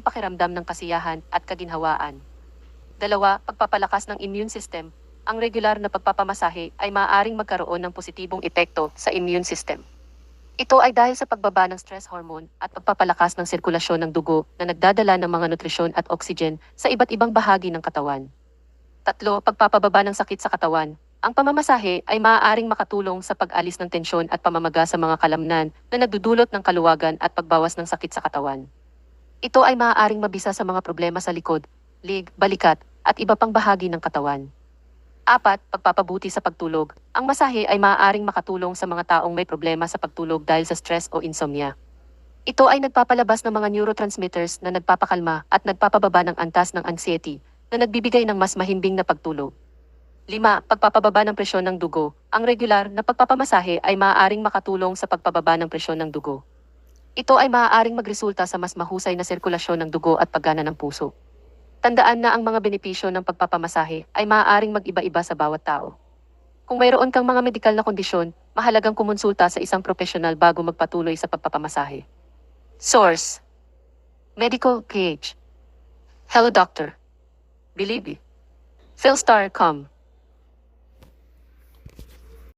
pakiramdam ng kasiyahan at kaginhawaan. Dalawa, pagpapalakas ng immune system. Ang regular na pagpapamasahe ay maaaring magkaroon ng positibong epekto sa immune system. Ito ay dahil sa pagbaba ng stress hormone at pagpapalakas ng sirkulasyon ng dugo na nagdadala ng mga nutrisyon at oxygen sa iba't ibang bahagi ng katawan. Tatlo, pagpapababa ng sakit sa katawan. Ang pamamasahe ay maaaring makatulong sa pag-alis ng tensyon at pamamaga sa mga kalamnan na nagdudulot ng kaluwagan at pagbawas ng sakit sa katawan. Ito ay maaaring mabisa sa mga problema sa likod, lig, balikat, at iba pang bahagi ng katawan. Apat, pagpapabuti sa pagtulog. Ang masahe ay maaaring makatulong sa mga taong may problema sa pagtulog dahil sa stress o insomnia. Ito ay nagpapalabas ng mga neurotransmitters na nagpapakalma at nagpapababa ng antas ng anxiety na nagbibigay ng mas mahimbing na pagtulog. Lima, pagpapababa ng presyon ng dugo. Ang regular na pagpapamasahe ay maaaring makatulong sa pagpababa ng presyon ng dugo. Ito ay maaaring magresulta sa mas mahusay na sirkulasyon ng dugo at paggana ng puso. Tandaan na ang mga benepisyo ng pagpapamasahe ay maaaring mag-iba-iba sa bawat tao. Kung mayroon kang mga medikal na kondisyon, mahalagang kumonsulta sa isang profesional bago magpatuloy sa pagpapamasahe. Source Medical PH Hello Doctor Believe. Philstar.com